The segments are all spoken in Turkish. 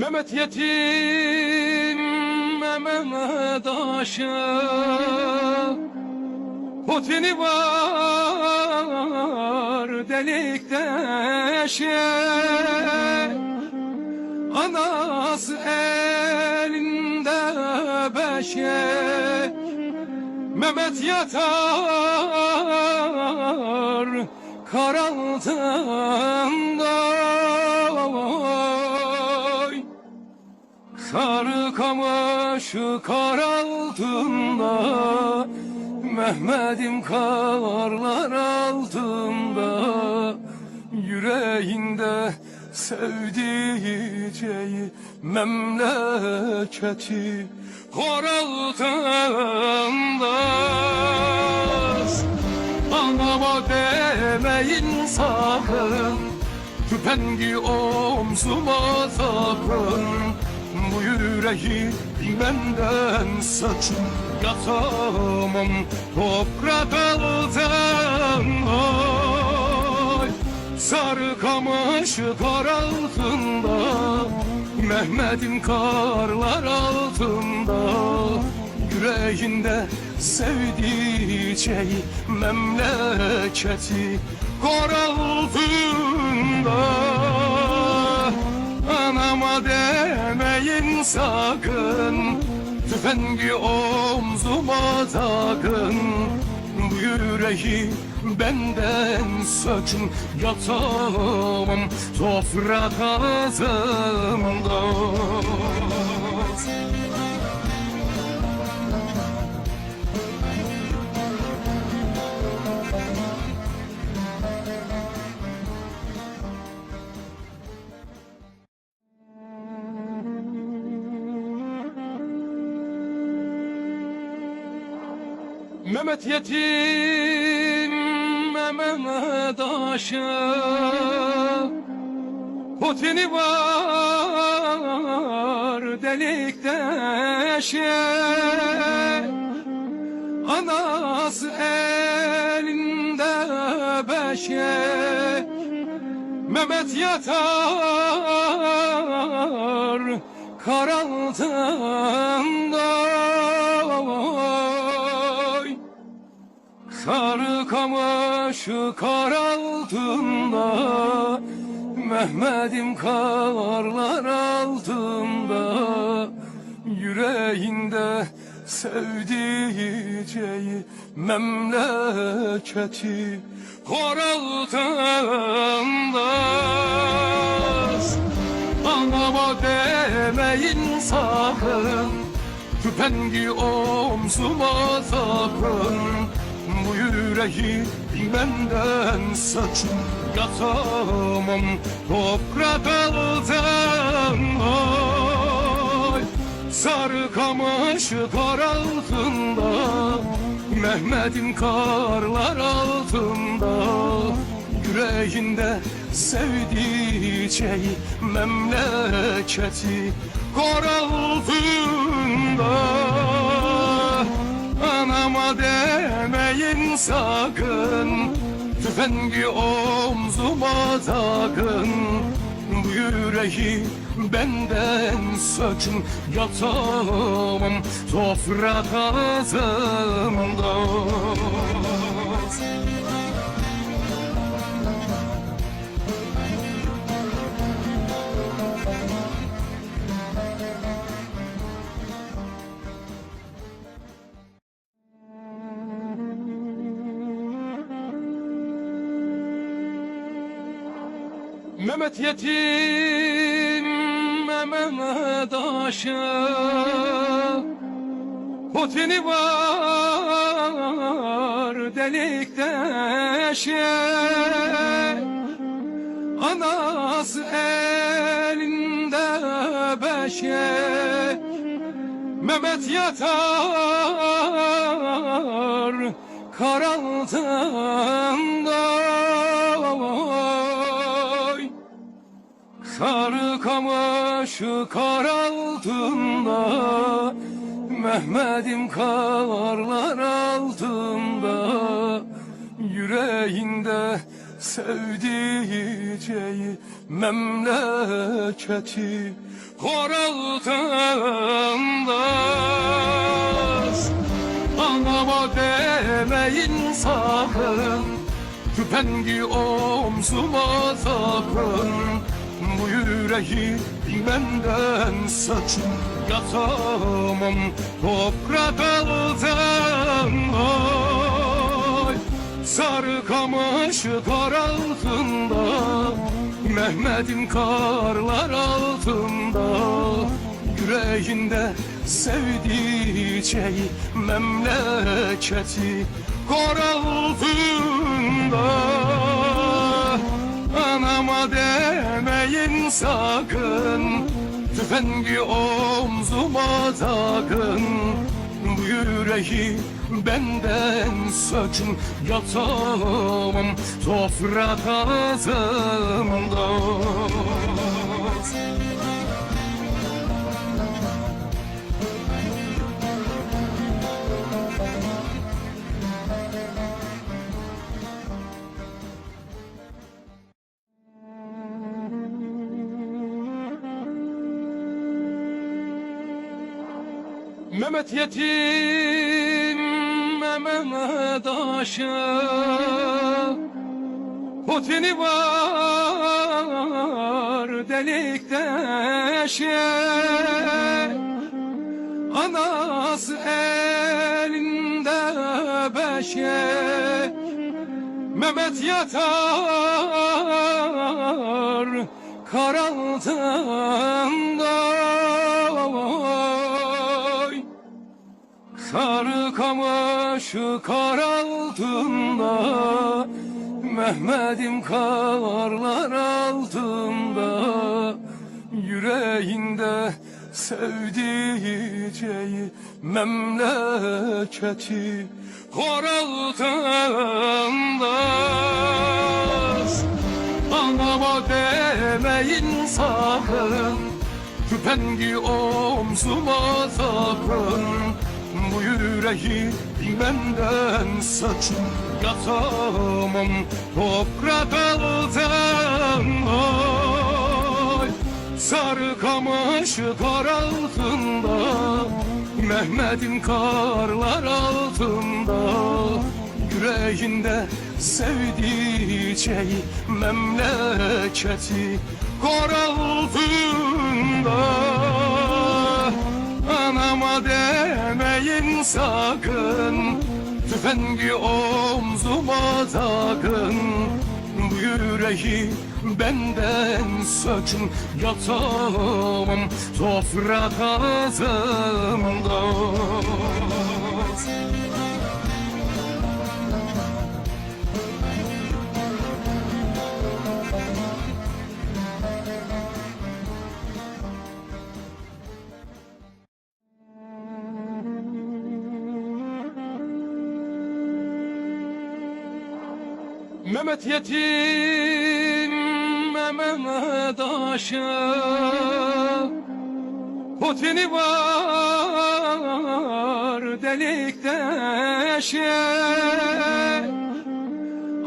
Mehmet yetim Mehmet aşık Putini var delik deşik Anası elinde beşik Mehmet yatar kar altında oy. Sarı kamış kar altında Mehmet'im karlar altında. Yüreğinde sevdiceği memleketi Kor altında. Anama demeyin sakın Tüpengi omzuma takın Bu yüreği benden saçın Yatamam toprak altında Ay, Sarı kamış kar altında Mehmet'im karlar altında. Yüreğinde sevdiceği memleketi Kor altında Anama demeyin sakın. Tüfengi omzuma takın. Bu yüreği benden sökün Yatamam toprak altında Mehmet yetim Mehmet aşık Putini var delik deşik Anası elinde beşik Mehmet yatar kar Sarı kamış kar altında Mehmet'im karlar altında. Yüreğinde sevdiceği memleketi Kor altında. Anama demeyin sakın Tüpengi omzuma takın Bu yüreği benden saçın Yatamam toprak altında Ay, Sarı kamış kar altında Mehmet'im karlar altında. Yüreğinde sevdiceği memleketi Kor altında sakın Tüfengi omzuma takın Bu yüreği benden sökün Yatamam toprak altında Mehmet yetim Mehmet aşık Putini var delik deşik Anası elinde beşik Mehmet yatar kar Sarı kamış kar altında Mehmet'im karlar altında. Yüreğinde sevdiceği memleketi kor altında. Anama demeyin sakın Tüpengi omzuma sakın yüreği benden saçın Yatamam. Toprak altında Ay, Sarı kamış kar altında Mehmet'in karlar altında. Yüreğinde sevdiceği memleketi Kor altında Anama demeyin sakın Tüfengi omzuma takın. Bu yüreği benden sökün Yatamam toprak altında Mehmet yetim Mehmet aşık Potini var delik deşek Anası elinde beşek Mehmet yatar kar Sarı kamış kar altında Mehmet'im karlar altında. Yüreğinde sevdiceği memleketi Kor altında. Anama demeyin sakın Tüpengi omzuma sakın Bu yüreği benden saçın Yatamam. Toprak altında Ay, Sarı kamış kar altında Mehmet'in karlar altında Yüreğinde sevdiceği memleketi Kor altında. Anama demeyin sakın Tüfengi omzuma takın. Bu yüreği benden sökün Yatamam toprak altında Mehmet yetim Mehmet aşık Potini var delik deşek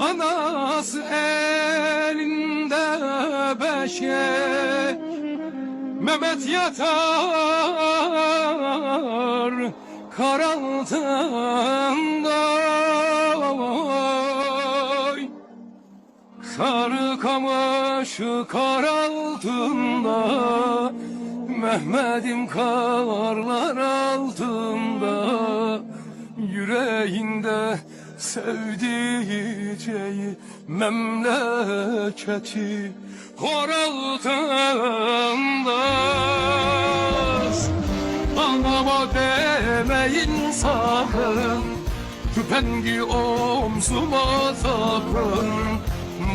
Anası elinde beşek Mehmet yatar kar Sarı kamış kar altında Mehmet'im karlar altında. Yüreğinde sevdiceği memleketi Kor altında. Anama demeyin sakın Tüpengi omzuma takın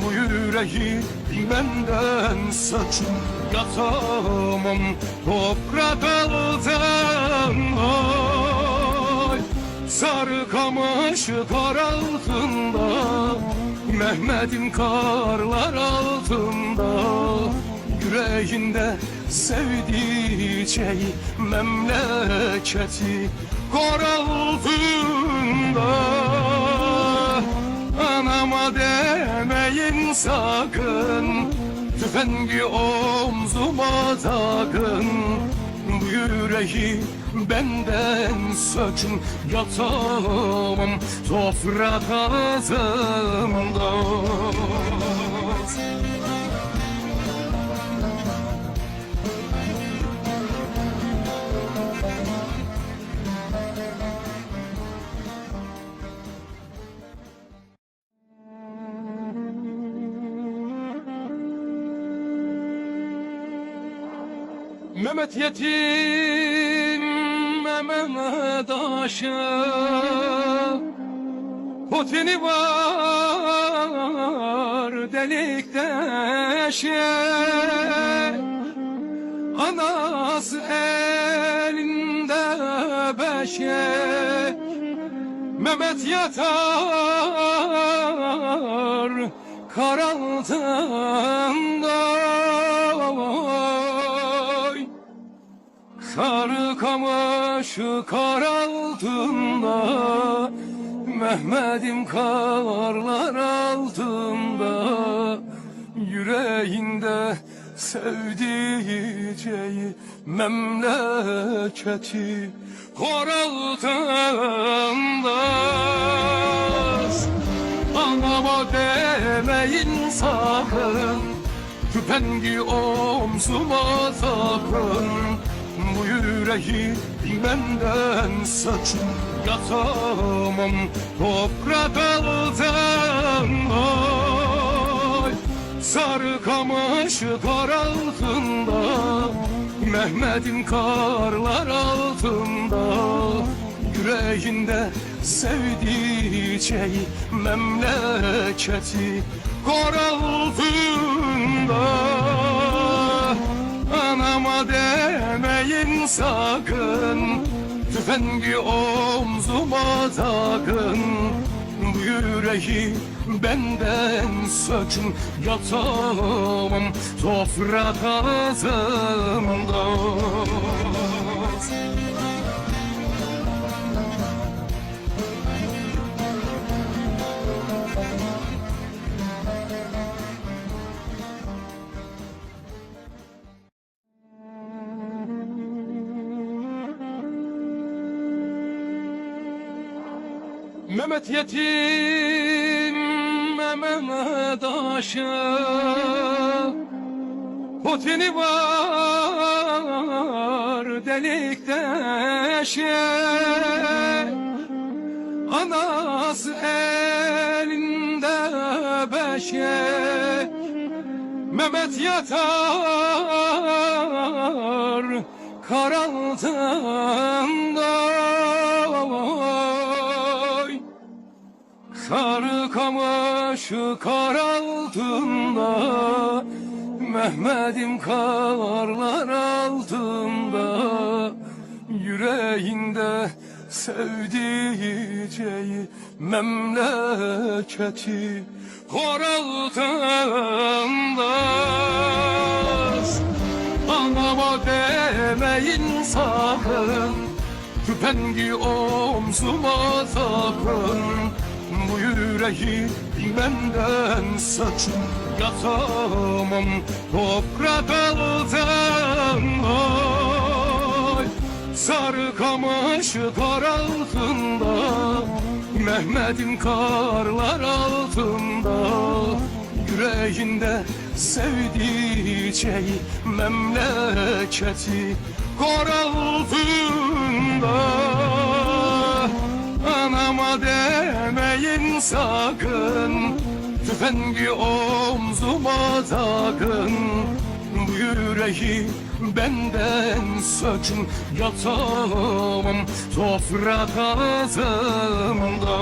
Bu yüreği benden saçın Yatamam toprak altında Ay, Sarı kamış kar altında Mehmet'im karlar altında. Yüreğinde sevdiceği memleketi Kor altında Anama demeyin sakın. Tüfengi omzuma takın. Bu yüreği benden sökün. Yatamam toprak altında Mehmet yetim Mehmet aşık Potini var delik deşik Anası elinde beşik Mehmet yatar kar Sarı kamış kar altında Mehmet'im karlar altında. Yüreğinde sevdiceği memleketi Kor altında. Anama demeyin sakın Tüpengi omzuma takın Bu yüreği benden saçın Yatamam. Toprak altında Sarı kamış kar altında Mehmet'in karlar altında. Yüreğinde sevdiceği memleketi Kor altında. Anama demeyin sakın. Tüfengi omzuma takın. Bu yüreği benden sökün Yatamam toprak altında Mehmet yetim Mehmet aşık Potini var delik deşik Anası elinde beşik Mehmet yatar kar altında Sarı kamış kar altında Mehmet'im karlar altında. Yüreğinde sevdiceği memleketi Kor altında. Anama demeyin sakın Tüpengi omzuma takın Bu yüreği benden saçın Yatamam toprak altında Sarı kamış kar altında Mehmet'in karlar altında. Yüreğinde sevdiceği memleketi Kor altında demeyin sakın Tüfengi omzuma takın. Bu yüreği benden sökün Yatamam toprak altında